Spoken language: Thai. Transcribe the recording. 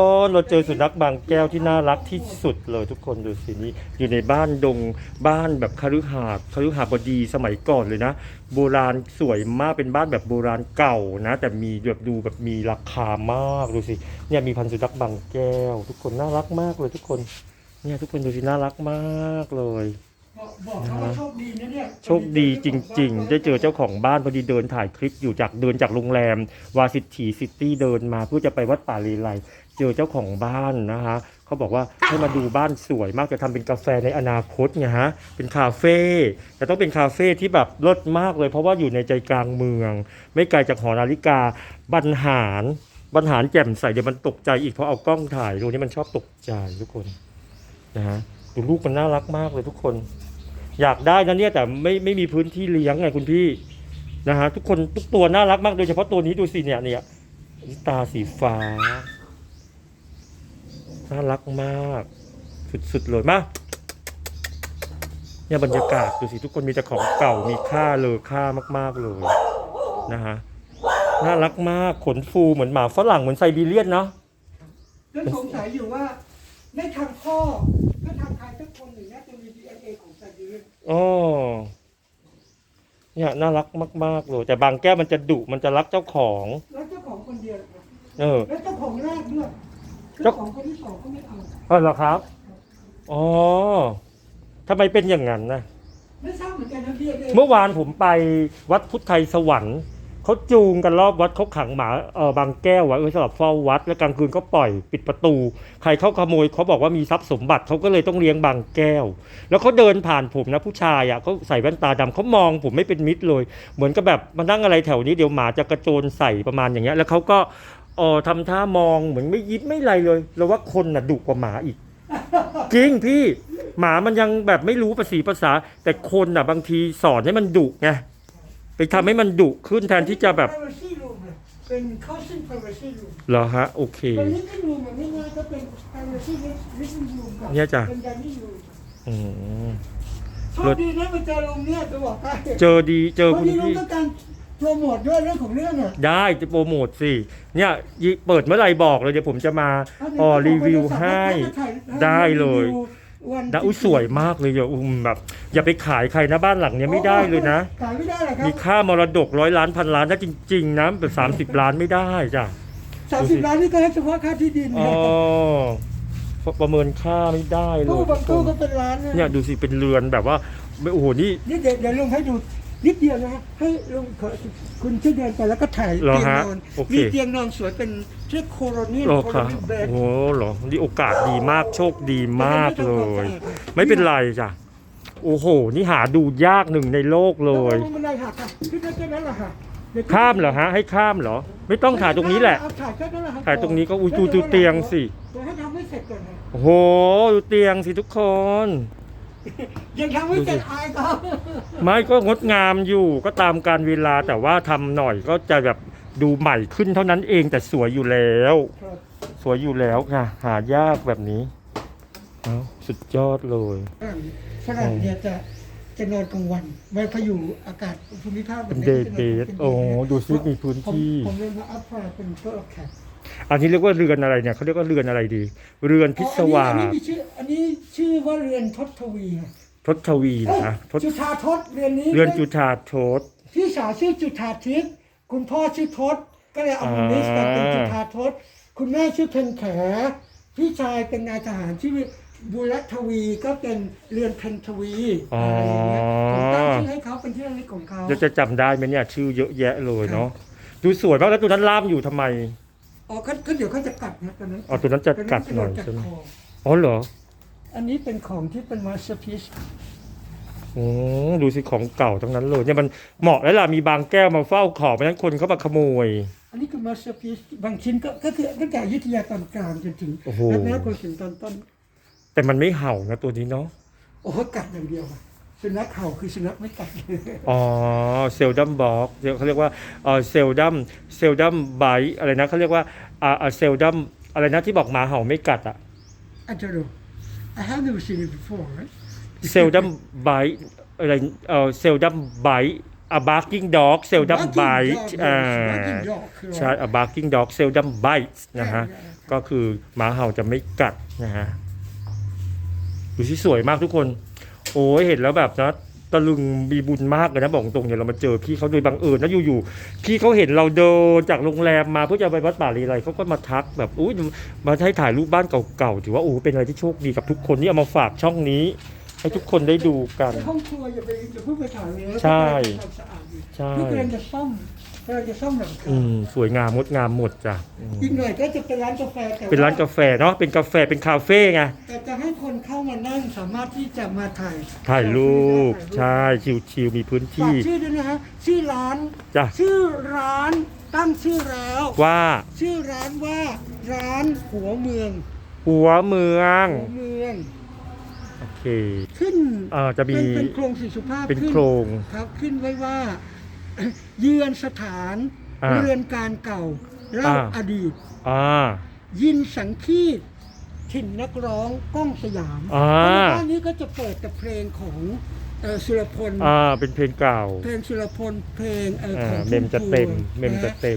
อ๋อเราเจอสุนัขบางแก้วที่น่ารักที่สุดเลยทุกคนดูสินี่อยู่ในบ้านดงบ้านแบบคฤหาสน์คฤหาบดีสมัยก่อนเลยนะ โบราณสวยมากเป็นบ้านแบบโบราณเก่านะ แต่มีแบบดูแบบมีราคามากดูสิเนี่ยมีพันธุ์สุนัขบางแก้ว ทุกคนน่ารักมากเลยทุกคนเนี่ยทุกคนดูสิน่ารักมากเลยบอกบอกเขาว่าโชคดีนะเนี่ยโชคดีจริง ๆ ได้เจอเจ้าของบ้านพอดีเดินถ่ายคลิปอยู่จากเดินจากโรงแรมวาซิตีซิตี้เดินมาเพื่อจะไปวัดป่าลีไล เจอเจ้าของบ้านนะฮะเขาบอกว่าให้มาดูบ้านสวยมากจะทำเป็นกาแฟในอนาคตไงฮะเป็นคาเฟ่แต่ต้องเป็นคาเฟ่ที่แบบเลิศมากเลย เพราะว่าอยู่ในใจกลางเมือง ไม่ไกลจากหอนาฬิกาบรรหารบรรหารแจ่มใสเดี๋ยวมันตกใจอีกเพราะเอากล้องถ่ายดูนี่มันชอบตกใจทุกคนนะฮะดูลูกมันน่ารักมากเลยทุกคน อยากได้นะเนี่ยแต่ไม่ไม่มีพื้นที่เลี้ยงไงคุณพี่นะฮะทุกคนทุกตัวน่ารักมากโดยเฉพาะตัวนี้ดูสิเนี่ยเนี่ยตาสีฟ้า น่ารักมาก สุดๆเลยมาเนี่ยบรรยากาศดูสิทุกคนมีแต่ของเก่ามีค่าเลยค่ามาก ๆเลยนะฮะน่ารักมากขนฟูเหมือนหมาฝรั่งเหมือนไซบีเรียนเนาะแล้วสงสัยอยู่ว่าในทางพ่อถ้าทางใครสักคนหนึ่งน่าจะมี DNA ของสัตว์เลี้ยงอ๋อเนี่ยน่ารักมาก ๆเลยแต่บางแก้วมันจะดุมันจะรักเจ้าของแล้วเจ้าของคนเดียวครับเออแล้วเจ้าของแรกด้วย เจ้าเจ้าของคนที่สองก็ไม่เอาอ๋อเหรอครับ อ๋อทำไมเป็นอย่างนั้นนะ ไม่ทราบเหมือนกันนะ DNA เมื่อวานผมไปวัดพุทธไทยสวรรค์เขาจูงกันรอบวัดเขาขังหมาเออบางแก้วไว้เออสำหรับเฝ้าวัด แล้วกลางคืนก็ปล่อยปิดประตู ใครเข้าขโมยเขาบอกว่ามีทรัพย์สมบัติเขาก็เลยต้องเลี้ยงบางแก้ว แล้วเขาเดินผ่านผมนะผู้ชายอะเขาใส่แว่นตาดำเขามองผมไม่เป็นมิตรเลย เหมือนกับแบบมานั่งอะไรแถวนี้เดี๋ยวหมาจะกระโจนใส่ประมาณอย่างเงี้ยแล้วเขาก็ เออทำท่ามองเหมือนไม่ยิ้มไม่ไรเลยเราว่าคนน่ะดุกว่าหมาอีก จริงพี่หมามันยังแบบไม่รู้ภาษีภาษา แต่คนน่ะบางทีสอนให้มันดุไงไปทำให้มันดุขึ้นแทนที่จะแบบ privacy room เนี่ยเป็น cousin privacy room เหรอฮะ โอเค เป็น living room มันไม่ง่ายก็เป็น privacy living room กับเนี่ยจ้ะ เป็น dining room อืม โชคดีนะมาเจอลุงเนี่ยจะบอกให้เจอดีเจอพอคุณดีลุงพี่ต้องการ โปรโมทด้วยเรื่องของเรื่องอะ ได้จะโปรโมทสิเนี่ยยิเปิดเมื่อไหร่บอกเลยเดี๋ยวผมจะมาออรีวิวให้ได้เลยนะอุ้ยสวยมากเลยอย่าอุ้มแบบ อย่าไปขายใครนะบ้านหลังเนี้ยไม่ได้เลยนะขายไม่ได้หรอครัมีบค่ามรดกร้อยล้านพันล้านนะจริง ๆนะแบบสามสิบล้านไม่ได้จ้ะสามสิบล้านนี่ก็ให้เฉพาะค่าที่ดินอ๋นะอประเมินค่าไม่ได้เลตู้ยบางตู้ก็เป็นล้านนะเนี่ยดูสิเป็นเรือนแบบว่าไม่โอ้โหนี่นี่เดี๋ยวเดี๋ยวลุงให้ดู นิดเดียวนะฮะให้ลุงขอคุณช่วยเดินไปแล้วก็ถ่ายเหรอเตียงฮะนอนโอเค มีเตียงนอนสวยเป็นเรียกโคโรเนียเหรอโคคโรรับเนียเบดโอ้โหเหรอนี่โอกาสดีมากโชคดีมากเลย ไม่เป็นไรจ้ะโอ้โห นี่หาดูยากหนึ่งในโลกเลยมันได้หักค่ะคือแค่นั้นแหละค่ะดี๋ยวข้ามเหรอฮะ ให้ข้ามเหรอ ไม่ต้องถ่ายตรงนี้แหละ เอาถ่ายแค่นั้นแหละครับถ่ายตรงนี้ก็อุ้ยดูดูเตียงสิ เดี๋ยวให้ทำให้เสร็จก่อนนะโอ้โห ดูเตียงสิทุกคน ยังทำไม่เสร็จอายเขาไม่ก็งดงามอยู่ก็ตามการเวลาแต่ว่าทำหน่อยก็จะแบบดูใหม่ขึ้นเท่านั้นเองแต่สวยอยู่แล้ว ครับสวยอยู่แล้วค่ะ หายากแบบนี้เอาสุดยอดเลยฝรั่งเนี่ยจะจะนอนกลางวันไม่พออยู่อากาศภูมิภาคแบเป็บนนี้เดย์จะเบนอนสเป็นโอ้ day ดูซิมีพื้นผมที่ผมเรียนมาอัพพาเป็นเพื่อแขก อันนี้เรียกว่าเรือนอะไรเนี่ยเขาเรียกว่าเรือนอะไรดี เรือนพิศวาอันสนี้มีชื่ออันนี้ชื่อว่าเรือนทศทวีค่ะทศทวีนะทศจุฑาทศเรือนนี้เรือนจุฑาโทษพี่สาวชื่อจุฑาทิพย์คุณพ่อชื่อทศก็เลยเอามาลิสต์กันเป็นอ่าจุฑาทศคุณแม่ชื่อเพนแขพี่ชายเป็นนายทหารชื่อบุรทวีก็เป็นเรือนเพนทวีอะไรอย่างเงี้ยผมตั้งชื่อให้เขาเป็นที่ระลึกของเขาจะจะจำได้ไหมเนี่ยชื่อเยอะแยะเลยเนาะดูสวยมากแล้วตัวนั้นล่ามอยู่ทำไม อ๋อก็ก็เดี๋ยวเขาจะกัดนะตอนนั้นอ๋อตัวนั้นจะกัดหน่อยตัวใช่ไหมคออ๋อเหรออันนี้เป็นของที่เป็นมาสเตอร์พีซโอ้ดูสิของเก่าทั้งนั้นเลยเนี่ยมันเหมาะแล้วล่ะมีบางแก้วมาเฝ้าของไม่งั้นคนเขามาขโมย อันนี้คือมาสเตอร์พีซบางชิ้นก็ก็คือตั้งแต่อยุธยาตอนกลางจนถึงโอ้โหรัตนโกสินทร์ตอนต้น แต่มันไม่เห่านะตัวนี้เนาะ โอ้โหกัดอย่างเดียวอะ สุนัขเห่าคือสุนัขไม่กัดเลยอ๋อเซลดัมบ็อกเขาเรียกว่าเออเซลดัมเซลดัมไบอะไรนะเขาเรียกว่าอ่าเซลดัมอะไรนะที่บอกหมาเห่าไม่กัดอะ I don't know I have never seen it before right เซลดัมไบอะไรเออเซลดัมไบอะบาร์กิ้งด็อกเซลดัมไบ Barking dog, อ่า yes, barking dog คือใช่อะบาร์กิ้งด็อกเซลดัมไบนะฮะก็คือหมาเห่าจะไม่กัดนะฮะดูที่สวยมากทุกคน โอ้ยเห็นแล้วแบบนะตะลึงมีบุญมากเลยนะบอกตรงเนี่ยเรามาเจอพี่เขาโดยบังเอิญนะอยู่ๆพี่เขาเห็นเราเดินจากโรงแรมมาเพื่อจะไปวัดป่าลีไรเขาก็มาทักแบบอุ้ยมาให้ถ่ายรูปบ้านเก่าๆถือว่าโอ้เป็นอะไรที่โชคดีกับทุกคนที่เอามาฝากช่องนี้ ให้ทุกคนได้ดูกันในห้องครัวอย่าไปอย่าเพิ่งไปถ่ายเลยนะใช่ทำความสะอาดอยู่ใช่พี่กำลังจะซ่อม กำลังจะซ่อมหลังคาอืมสวยงามงดงามหมดจ้ะอืมอีกหน่อยก็จะเป็นร้านกาแฟแต่ว่เป็นร้านกาแฟเนาะเป็นกาแฟเป็นคาเฟ่ไงแต่จะให้คนเข้ามานั่งสามารถที่จะมาถ่ายถ่ายรูปถ่ายรูปใช่ชิวๆมีพื้นฝากที่ ชื่อด้วยนะฮะชื่อร้านจ้ะ ชื่อร้านตั้งชื่อแล้ว ว่าชื่อร้านว่าร้านหัวเมืองหัวเมืองหัวเมือง โอเค ขึ้นเอ่อจะมี เป็นเป็นโครงสีสุภาพเป็นขึ้โครง ครับ ขึ้นไว้ว่า เยือนสถานอ่าเรือนการเก่าเล่าอ่า อดีต อ่า ยินสังคีตถิ่นนักร้องก้องสยามอ่า เพราะว่าบ้านนี้ก็จะเปิดแต่เพลงของเอ่อสุรพลอ่า เป็นเพลงเก่าเพลงสุรพลเพลงเอ่ออ่าของเมมจะเต็มพุ่พวงเมมจะนฮเต็ม